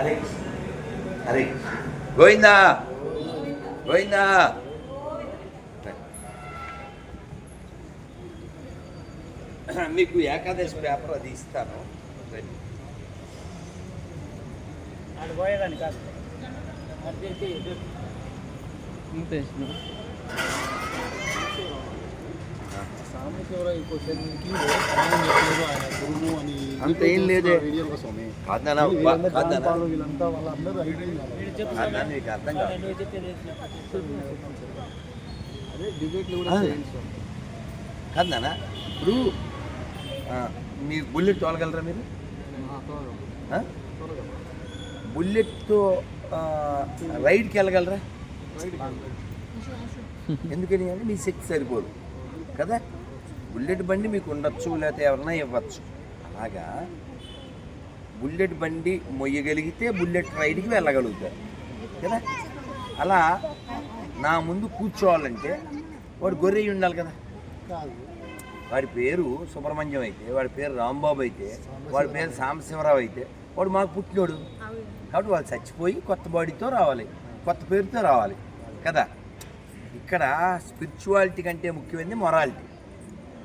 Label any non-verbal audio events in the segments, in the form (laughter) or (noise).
అరే అరే గోవిందా గోవిందా. మీకు ఏకాదశి పేపర్ అది ఇస్తాను. పోయేదాన్ని కాదు అది తీసి సాంబశివరావు క్వశ్చన్కి సమాధానం చెప్పలేదు ఆయన గురువు అని అంత ఏం లేదే. కాదు నీకు అర్థం కాదు. నాన్న ఇప్పుడు ఆ, మీ బుల్లెట్ తోలగలరా మీరు? బుల్లెట్తో రైడ్కి వెళ్ళగలరా? ఎందుకని అంటే మీ శక్తి సరిపోదు. కదా? బుల్లెట్ బండి మీకు ఉండొచ్చు లేకపోతే ఎవరన్నా ఇవ్వచ్చు. అలాగా బుల్లెట్ బండి మొయ్యగలిగితే బుల్లెట్ రైడ్కి వెళ్ళగలుగుతారు. కదా? అలా నా ముందు కూర్చోవాలంటే వాడు గొర్రె ఉండాలి కదా? కాదు. వాడి పేరు సుబ్రహ్మణ్యం అయితే వాడి పేరు రాంబాబు అయితే వాడి పేరు సాంబశివరావు అయితే వాడు మాకు పుట్టినోడు. కాబట్టి వాళ్ళు చచ్చిపోయి కొత్త బాడీతో రావాలి కొత్త పేరుతో రావాలి. కదా? ఇక్కడ స్పిరిచువాలిటీ కంటే ముఖ్యమైనది మొరాలిటీ.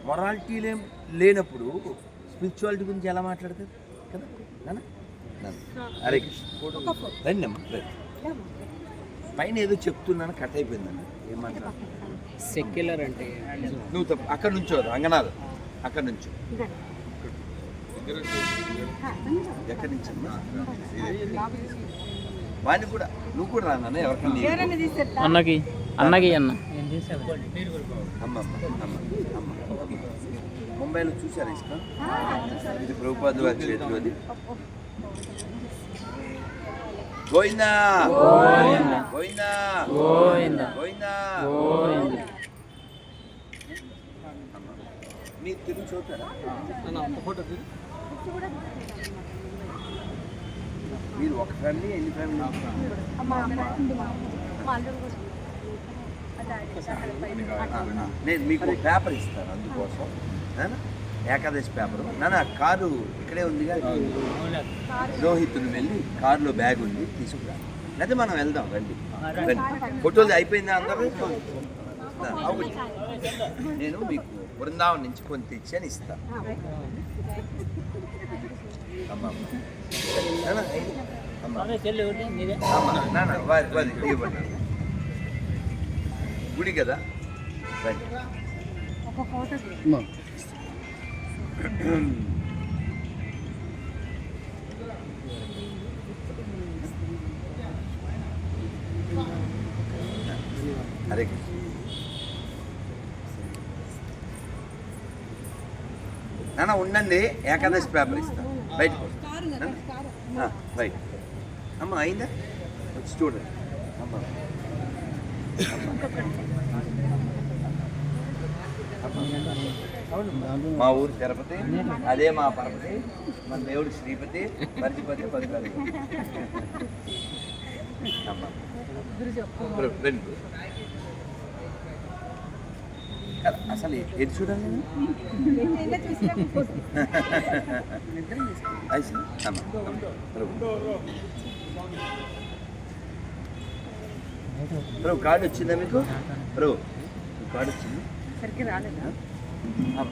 మొరాలిటీ లే లేనప్పుడు స్పిరిచువాలిటీ గురించి ఎలా మాట్లాడతారు? కదా. హరే కృష్ణ. రండి. అమ్మా రండి పైన ఏదో చెప్తున్నాను కట్ అయిపోయిందన్న ఏం మాట్లాడు సెక్యులర్ అంటే నువ్వు తప్ప. అక్కడ నుంచో అంగనాలు అక్కడ నుంచో. ఎక్కడి? నుంచి అమ్మా? వాడిని కూడా నువ్వు కూడా రానా ఎవరికన్నా అన్నకి. అన్నకి అన్న. ముంబైలో చూసారా ఇష్టం ఇది ప్రభుపాద వారి చేతిలో అది. గోవిందా! గోవిందా. గోవింద! గోవిందా. గోవింద! మీరు తెలుగు చదువుతారా ఫోటో తీ. మీరు ఒక ఫ్యామిలీ ఎన్ని ఫ్యామిలీ? నేను మీకు పేపర్ ఇస్తాను అందుకోసం? ఏకాదశి పేపర్. నాన్న కారు ఇక్కడే ఉందిగా? రోహితుని వెళ్ళి కారులో బ్యాగ్ ఉంది తీసుకురా. లేదా మనం వెళ్దాం రండి. రండి. ఫోటోలు అయిపోయిందా అందరూ. నేను మీకు బృందావనం నుంచి కొన్ని తెచ్చాను ఇస్తాను అమ్మ. అమ్మ. నాన్న, అమ్మ, వారి వారి ఇవ్వండి. గుడి కదా రండి అమ్మా. హరే కృష్ణ నాన్న ఉండండి ఏకాదశి పేపర్ ఇస్తా బయటకు రైట్ అమ్మ అయిందా వచ్చి చూడండి అమ్మ దాంట్లో మా ఊరు తిరుపతి అదే మా పరపతి మన దేవుడు శ్రీపతి మర్చిపతి పదిపతి అసలు ఎది చూడండి (laughs) అమ్మ. బ్రో. బ్రో కార్డు వచ్చిందా మీకు? బ్రో మీ కార్డు వచ్చింది?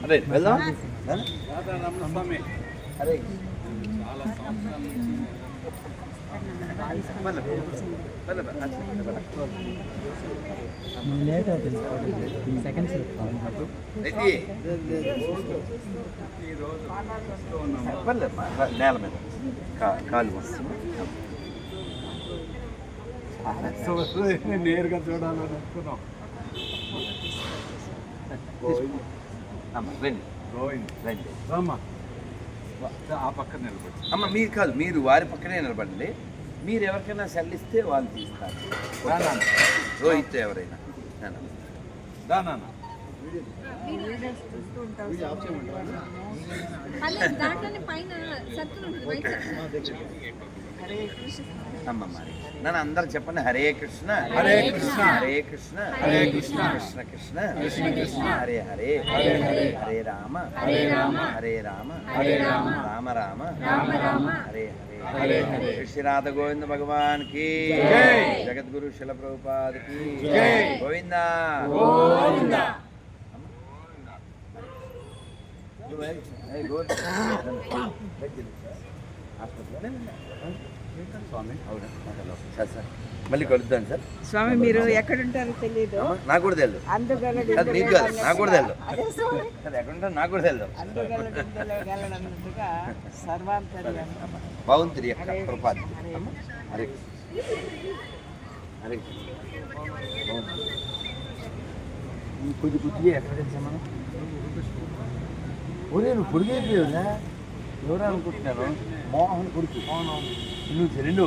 అరే వెళ్దాం. అరే. లేట్ అవుతుంది సెకండ్స్ నేల మీద. కా- కాలు వస్తుంది. నేరుగా చూడాలని అనుకున్నాం. అమ్మ రండి. గోవింద్. రండి. రామ్మా. ఆ పక్కన నిలబడి. అమ్మ మీరు కాదు మీరు వారి పక్కనే నిలబడండి. మీరు ఎవరికైనా సెల్లిస్తే వాళ్ళు తీస్తారు. రా నాన్న. రోహిత్ ఎవరైనా. నాన్న. రా నాన్న. అలా దాంట్లోనే పైన ఉంటుంది. హరే కృష్ణ అమ్మ మరి నన్ను అందరు చెప్పండి హరే కృష్ణ హరే కృష్ణ. హరే కృష్ణ హరే కృష్ణ. కృష్ణ కృష్ణ కృష్ణ కృష్ణ. హరే హరే హరే హరే. హరే రామ హరే రామ. హరే రామ హరే రామ. రామ రామ రామ రామ. హరే హరే హరే. శ్రీ రాధ గోవింద భగవాన్కి. జగద్గురు శిల ప్రభుపాద కి. గోవిందా గోవింద. ఉన్నా. స్వామి. అవునా? Sir sir. మళ్ళీ కలుద్దాం సార్. స్వామి మీరు ఎక్కడుంటారో తెలియదు నాకు కూడా తెలియదు అది నీకు కాదు నాకు కూడా తెలియదు అది ఎక్కడ ఉంటా నాకు కూడా తెలియదు బాగుంది యొక్క కృపాది. అమ్మా, హరే హరే బాగుంది. ఈ కొద్ది కొద్దిగా ఎక్కడ తెలుసా మనం? ఒరే నువ్వు పొడిగి అయిపోయావురా ఎవరు అనుకుంటున్నాను మోహన్ కొడుకు. నువ్వు చెల్లిండు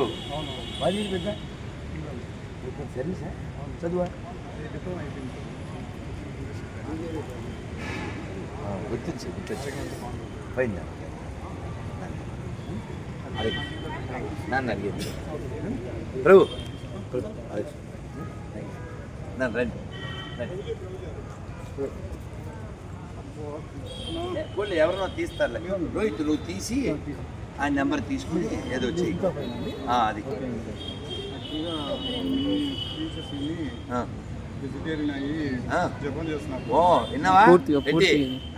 వాళ్ళు పెద్ద? సర్వీసా చదువా? గుర్తించు గుర్తించు పోయిందా? నన్ను అడిగేది. ప్రభు నన్ను రండి రండి. ఎవరినో తీస్తారులే. రోహిత్ నువ్వు తీసి ఆ నెంబర్ తీసుకుని ఏదో చెయ్యి. ఆ, అది. ఓ విన్నావా.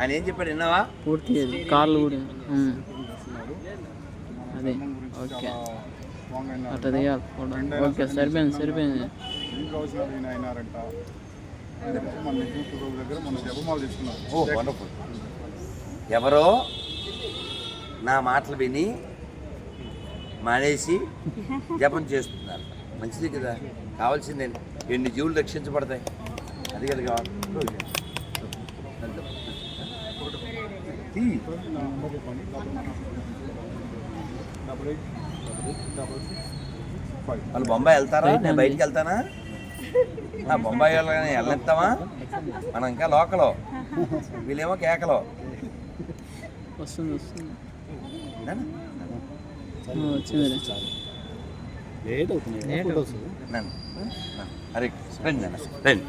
ఆయన ఏం చెప్పాడు విన్నావా? పూర్తి కాళ్ళు కూడా. అదే. ఓకే. అట్లా ఓకే సరిపోయింది సరిపోయింది. ఎవరో నా మాటలు విని మానేసి జపం చేస్తున్నారు. మంచిది కదా? కావాల్సిందే ఎన్ని జీవులు రక్షించబడతాయి. అది కదా కావాలి. వాళ్ళు బొంబాయి వెళ్తారా? నేను బయటికి వెళ్తానా? ఆ బొంబాయి వెళ్ళగానే వెళ్ళెత్తామా మనం ఇంకా లోకలో. వీళ్ళేమో కేకలో. వస్తుంది వస్తుంది. నన్ను నన్ను. అరే రండి నాన్న రండి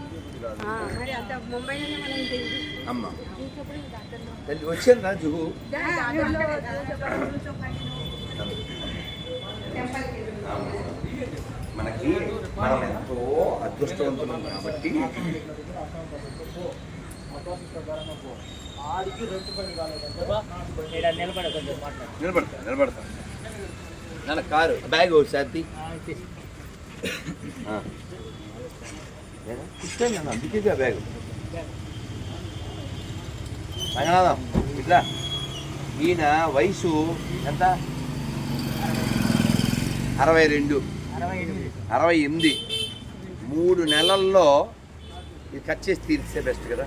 అమ్మ వచ్చాను రా జుహు దారిలో చెప్పండి మనకి మనం ఎంతో అదృష్టవంతులం కాబట్టి ఇక్కడ నిలబడ కొంచెం మాట్లాడు నిలబడతా నిలబడతా. నాన్న కారు బ్యాగ్ ఒకసారి నాన్న అందుకే బ్యాగ్. రంగనాథం ఇట్లా. ఈయన వయసు ఎంత? అరవై రెండు. అరవై ఎనిమిది. అరవై ఎనిమిది. మూడు నెలల్లో ఇది కట్ చేసి తీరిస్తే బెస్ట్ కదా.